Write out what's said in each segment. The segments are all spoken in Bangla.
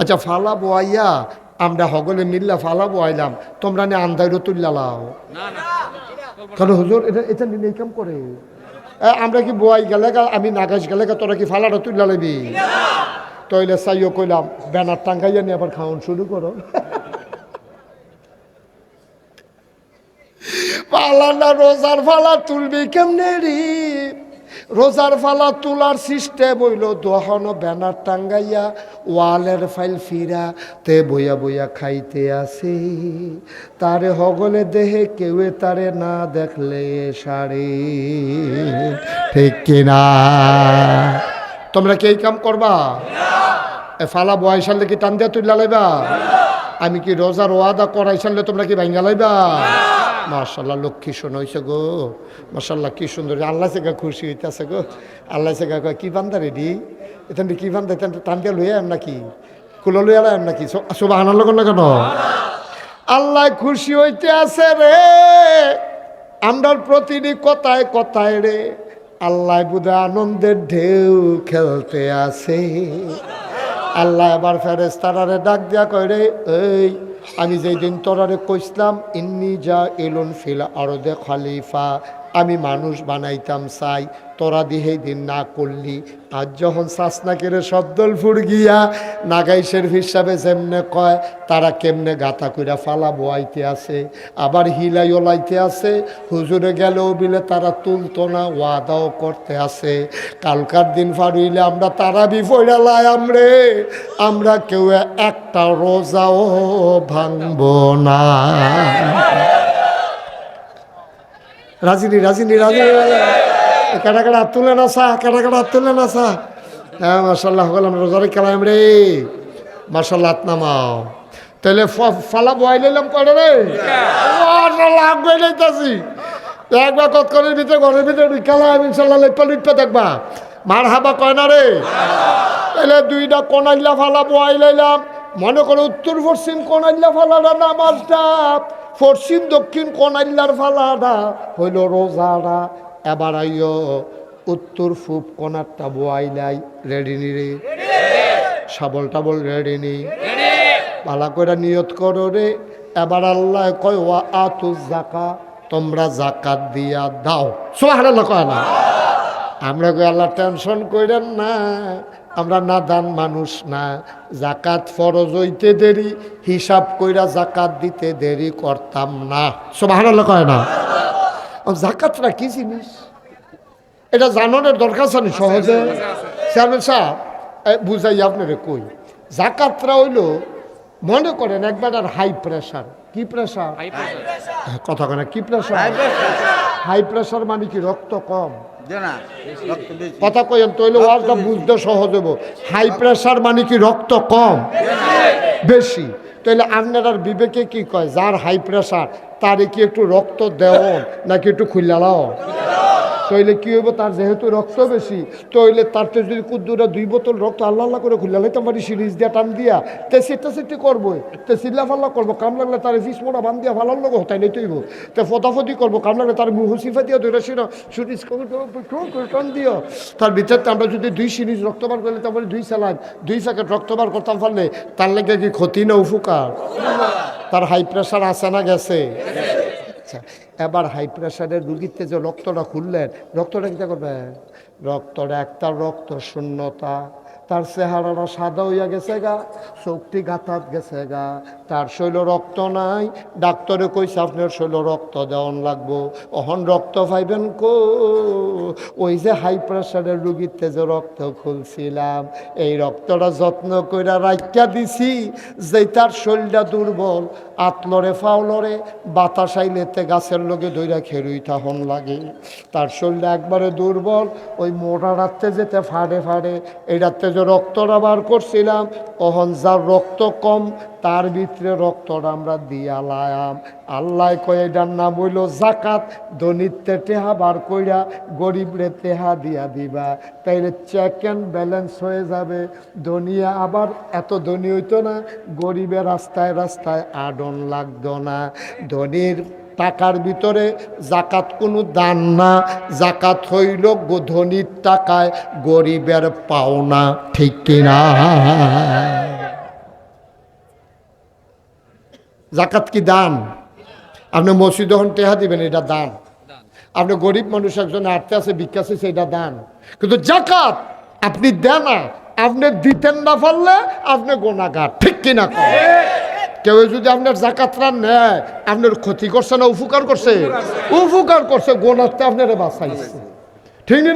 আচ্ছা ফালা বোয়াইয়া আমরা হগলে মিল্লা ফালা বোয়াইলাম তোমরা নে আন্দাইরও তুল্লা লাও। কারণ হুজুর এটা এটা নিয়ে কাম করে? আমরা কি বোয়াই গেলে আমি নাগাজ গেলে তোরা কি ফালাটা তুল্লা লবি? তইলে চাইও কইলাম ব্যানার টাঙ্গাইয়া নিয়ে আবার খাওয়ান শুরু করো। রোজার ফালা তুলবি কেমনে রে? রোজার ফালা তোলার সিস্টেম হইল দহন ব্যানার টাঙ্গাইয়া ওয়ালের ফাইল ফিরা তে বইয়া বইয়া খাইতে আসে। তারে হগলে দেহে কেউে তারে না দেখলে সারে ঠিক কিনা? তোমরা কি কাম করবা? এ ফালা বয় সালে কি টান দিয়া তুই লাইবা? আমি কি রোজার ওয়াদা করাই সালে তোমরা কি ভাঙ্গা লাইবা? মার্শাল্লাহ লক্ষ্মী শোন হয়েছে গো। মার্শাল্লাহ কি সুন্দর। আল্লাহ সেগা খুশি হইতেছে গো। আল্লাহ সেগা কি বান্দা রেডি এখান কি বান্দা এখান টান দিয়া নাকি, কুলো লইয়া এম নাকি সব আনার লগন না কেন? আল্লাহ খুশি হইতে আছে রে। আমরার প্রতিটি কথায় কথায় রে, আল্লাহ বুধ আনন্দের ঢেউ খেলতে আছে। আল্লাহ এবার ফেরেস তারারে ডাক দিয়া কয় রে, এই, আমি যেই দিন তোরারে কইসলাম, ইন্নি যা এলুন ফিল আরদে খলিফা, আমি মানুষ বানাইতাম চাই তোরা দিয়ে দিন না করলি। আজ যখন শাসনাকের শব্দল ফুর গিয়া নাগাইশের হিসাবে যেমনে কয়, তারা কেমনে গাতা কইরা ফালা বোয়াইতে আছে। আবার হিলাই ওলাইতে আছে। হুজুরে গেলেও বিলে তারা তুলতো না, ওয়াদাও করতে আছে। কালকার দিন ফারুইলে আমরা তারা বিফইরা লাই আমরে। আমরা কেউ একটা রোজাও ভাঙব না। রাজিনী রাজিনী রাজিনী কাটা কাটা তুলে না সা কাটা কাটা তুলে না সা। হ্যাঁ মার্শাল্লাহ আমরা রোজারে খেলাম রে। মার্শাল্লাহ হাত নামাও। তাহলে ফালা বয় নিলাম কয়টা রে? লাভ বই লইতাছি। একবার তৎকরের ভিতরে, ঘরের ভিতরে খেলাম ইনশাল্লাহ লিপ্পা লিপ্পা দেখবা। মার হাবা কয় না রে? তাহলে দুইটা কোনাইল্লা ফালা বয় লাইলাম। মনে করো উত্তর পশ্চিম কোনাইল্লা ফালাটা নামাজটা পশ্চিম দক্ষিণ কোনাইল্লার ফালাটা হইল রোজাটা। এবার আইও উত্তর পূব কোনারটা বোয়াইলাই রেডি নি রে? শাবল টাবল রেডি নি? পালা করে নিয়ত করো রে। এবার আল্লাহ কয়, ওয়া আতু জাকা তোমরা জাকাত দিয়া দাও। সোহার কয় না? আমরা কই আল্লাহ টেনশন করেন না, আমরা নাদান মানুষ না। জাকাত ফরজ হইতে দেরি, হিসাব কইরা জাকাত দিতে দেরি করতাম না। সোহার কয় না? জাকাতটা কি জিনিস? এটা জানানোর দরকার আছে সহজে? চেয়ারম্যান সাহেব বুঝাই আপনারে কই। জাকাতরা হইল মনে করেন একবার আর হাই প্রেশার কি প্রেশার কথা কেন কি প্রেশার হাই প্রেশার মানে কি রক্ত কম? কথা কইেন তৈলে ওয়াজটা বুঝতে সহজ হব হাই প্রেশার মানে কি রক্ত কম? বেশি। তাহলে আপনার বিবেকে কি কয়? যার হাই প্রেশার তারে কি একটু রক্ত দেও নাকি একটু খুললাও তইলে কি হইব? তার যেহেতু রক্ত বেশি তইলে তার তো যদি কুদ্দুরা দুই বোতল রক্ত আল্লাহ আল্লাহ করে খুললে লাইতাম পারি সিরিজ দিয়া টান দিয়া তে সেটা সেটি করব তে চিল্লা ফাল্লা করব, কাম লাগলে তার ফিস মোড়া বান দিয়া ভালো লোক হতাই নাই তৈব তে ফতাফতি করব, কাম লাগলে তার মুহ সিফা দিয়া ধরে সিনা সুরিজ টান দিও তার ভিতরে আমরা যদি দুই সিরিজ রক্তবার করলে তারপরে দুই স্যালাইন দুই প্যাকেট রক্তবার করতাম পারলে তার লেগে কি ক্ষতি না উপকার? তার হাই প্রেশার আছে না গেছে? আচ্ছা এবার হাই প্রেশারের রুগীতে যে রক্তটা খুললেন, রক্তটা কী করবেন? রক্তটা একটা রক্ত, শূন্যতা তার চেহারাটা সাদা হইয়া গেছে গা, চোখটি গাঁথাত গেছে গা। তার শৈল রক্ত নাই। ডাক্তারে কইছে, আপনার শৈল রক্ত দেওয়ান লাগবো। অহন রক্ত পাইবেন কো? ওই যে হাই প্রেশারের রুগীতে যে রক্ত খুলছিলাম, এই রক্তটা যত্ন কইরা রাখিয়া দিছি যে তার শরীরটা দুর্বল, আতলরে ফাউলরে বাতাস আইলেতে গাছের লোকে দইরা খেরুই তাহন লাগে। তার শরীরটা একবারে দুর্বল, ওই মোটা রাত্রে যেতে ফাড়ে ফাড়ে, এই রাত্রে যে রক্তটা বার করছিলাম অহন যার রক্ত কম, তার ভিতরে রক্তটা আমরা দিয়া লায়াম। আল্লাহ কয়ে, এটার নাম হইল জাকাত দনিতে টেহা বার কইরা, গরিবরে তেহা দিয়া দিবা। তাইলে চেক অ্যান্ড ব্যালেন্স হয়ে যাবে। ধনিয়া আবার এত ধনী হইতো না, গরিবের রাস্তায় রাস্তায় আডন লাগতো না। ধনির টাকার ভিতরে জাকাত কোনো দান না, জাকাত হইল গো- ধনীর টাকায় গরিবের পাওনা, ঠিক কিনা জাকাত কি দান? আপনি মসজিদ হন টেহা দিবেন, এটা দান। আপনি গরিব মানুষ একজন আটতে আছে, ভিক্ষা আছে সেটা দান। কিন্তু জাকাত আপনি দেন না, আপনি দিতেন না পারলে আপনি গোনাগার ঠিক কিনা? কর কেউ যদি আপনার জাকাতরা নেয় আপনার ক্ষতি করছে না উপকার করছে? উপকার করছে গোনাতে আপনার বাঁচাইছে ঠিক নি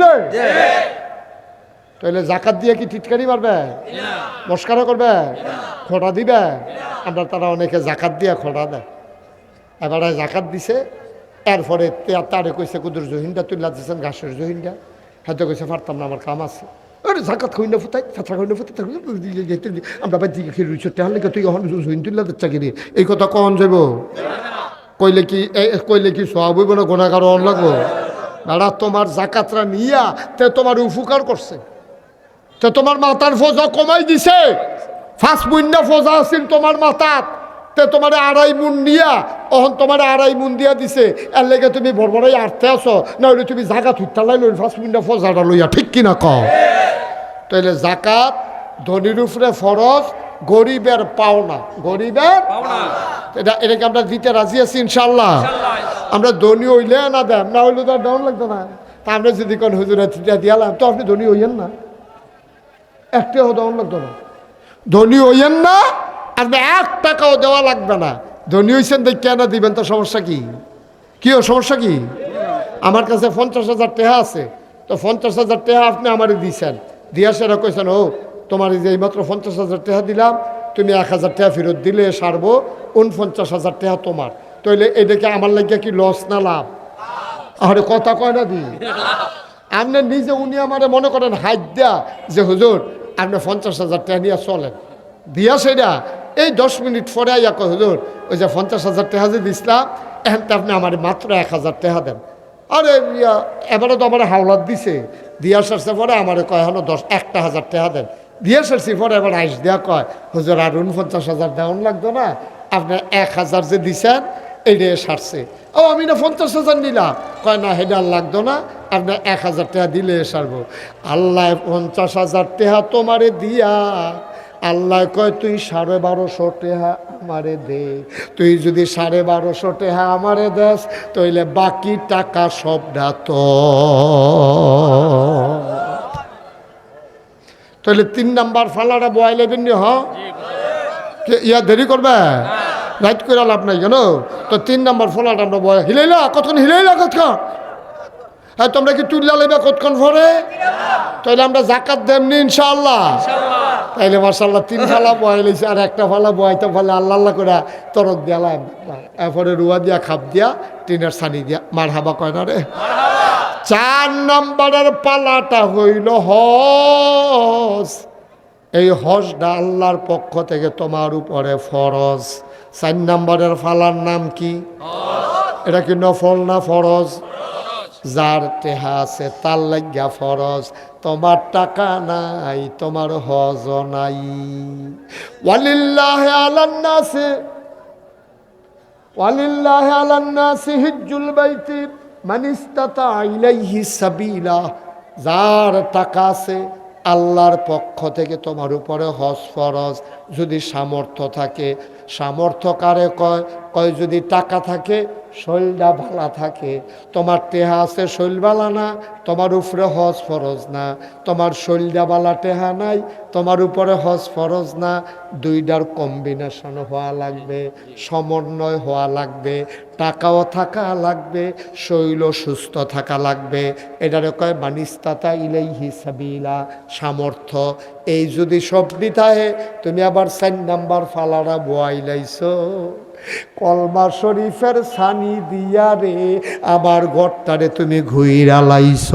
তাহলে জাকাত দিয়ে কি টিটকারি মারবে? মস্কারা করবে? খোটা দিবে? আমরা তারা অনেকে জাকাত দিয়ে খোটা দেয়। এবারে জাকাত দিছে এরপরে তারে কইছে কুদুর জহিনটা তুই দিয়েছেন ঘাসের জহিনটা হয়তো কইছে পারতাম না আমার কাম আছে। না না এই কথা কইলে কি কইলে কি না তোমার জাকাতরা নিয়া তে তোমার উপকার করছে তো তোমার মাতার ফোজা কমাই দিছে ফার্স্ট মুন্না ফোজা আছিল তোমার মাতাত তে তোমার আড়াই মুন নিয়া অহন তোমার আড়াই মুন দিয়া দিছে এর লেগে তুমি বড়বড়াই আটতে আসো নাহলে তুমি জাগা থুইতালাই লই ফার্স্ট মুন্না ফোজাটা লইয়া ঠিক কিনা কও তাইলে জাকাত ধনির উপরে ফরজ গরিবের পাওনা। গরিবের এটা এটাকে আমরা দিতে রাজি আছি ইনশাল্লাহ আমরা ধনী হইলে না দেন না হইলে তো দেওয়ান লাগতো না। তা আমরা যদি কোন হুজুরা থিটা দিয়ালাম তো আপনি ধনী হইয়েন না। একটাও দেওয়ান লাগতো না। ধনী হইয়েন না আপনি এক টাকাও দেওয়া লাগবে না। ধনী হইছেন দেখ কেন দিবেন তো সমস্যা কি? কি ও সমস্যা কি? আমার কাছে পঞ্চাশ হাজার টেহা আছে তো পঞ্চাশ হাজার টেহা আপনি আমারে দিয়েছেন দিয়া সেরা কইছেন ও তোমার এই যে এইমাত্র পঞ্চাশ হাজার টেহা দিলাম, তুমি এক হাজার টাকা ফেরত দিলে সারবো উনপঞ্চাশ হাজার টাকা তোমার। তাইলে এটাকে আমার লাগিয়া কি লস না লাভ? আরে কথা কয় না দি। আপনি নিজে উনি আমারে মনে করেন হাত দেয়া, যে হুজুর, আপনি পঞ্চাশ হাজার টাকা নিয়ে চলেন। দিয়া সেটা এই দশ মিনিট পরে কয়, হুজুর, ওই যে পঞ্চাশ হাজার টাকা যে দিছিলাম, এখন আপনি আমার মাত্র এক হাজার টাকা দেন। আরে এবারে তো আমার হাওলাত দিছে। দিয়া সারছে পরে আমার কয়, হলো দশ, একটা হাজার টাকা দেন। দিয়া সারছি পরে এবার আইস দেয়া কয়, হুজুর, আর উনপঞ্চাশ হাজার দেওয়ান লাগতো না। আপনি এক হাজার যে দিছেন এইটা সারছে। ও, আমি না পঞ্চাশ হাজার নিলাম। কয়, না, হেডা লাগতো না। আপনি এক হাজার টাকা দিলে সারবো। আল্লাহ, পঞ্চাশ হাজার টাকা তোমারে দিয়া। আল্লাহ কয়, তুই সাড়ে বারোশো টেহা আমারে দে। তুই যদি সাড়ে বারোশো টেহা আমারে দেস, তইলে বাকি টাকা সবটা তো তাহলে তিন নাম্বার ফালাটা বয়াই লেবেন হ। ইয়া দেরি করবে? রাইট করে লাভ নাই কেন তো তিন নাম্বার ফলাটা আমরা বয় হিলাইলা? কতক্ষণ হিলাইলা কতক্ষণ? হ্যাঁ তোমরা কি তুললা লেবে কতক্ষণ পরে তাহলে আমরা জাকাত দেমনি ইনশাআল্লাহ। তাইলে মার্শাল্লাহ তিন ফালা বয় লইছে আর একটা ফালা বয়তে ফলে আল্লাহ আল্লাহ করে তরক দিয়ালাম এরপরে রুয়া দিয়া খাপ দিয়া টিনের সানি দিয়া। মার হাবা কয় না রে? চার নাম্বারের পালাটা হইল হজ। এই হজটা আল্লাহর পক্ষ থেকে তোমার উপরে ফরজ। চার নাম্বারের ফালার নাম কি? এটা কি নফল না ফরজ? যার টেহা আছে তার লাগিয়া ফরজ। তোমার টাকা নাই, তোমার হজ নাই। ওয়ালিল্লাহ আলান্নাসে ওয়ালিল্লাহ আলান্নাসি হিজ্জুল বাইতি মান ইস্তাতা ইলাইহি সাবিলা। যার টাকা আছে আল্লাহর পক্ষ থেকে তোমার উপরে হজ ফরজ। যদি সামর্থ্য থাকে সামর্থ্য কারে কয় কয় যদি টাকা থাকে, শৈলটা ভালা থাকে। তোমার টেহা আছে শৈল বালা না, তোমার উপরে হজ ফরজ না। তোমার শৈলটা বালা টেহা নাই, তোমার উপরে হজ ফরজ না। দুইটার কম্বিনেশন হওয়া লাগবে, সমন্বয় হওয়া লাগবে, টাকাও থাকা লাগবে শৈল সুস্থ থাকা লাগবে। এটারে কয় মানিস্তাতা ইলেই হিসাবিলা সামর্থ্য। এই যদি সব দিতাহে, তুমি আবার চার নাম্বার ফালারা বোয়াইলাইছো কলমা শরীফের সানি দিয়া রে আমার ঘরটারে তুমি ঘুইরা লাইছ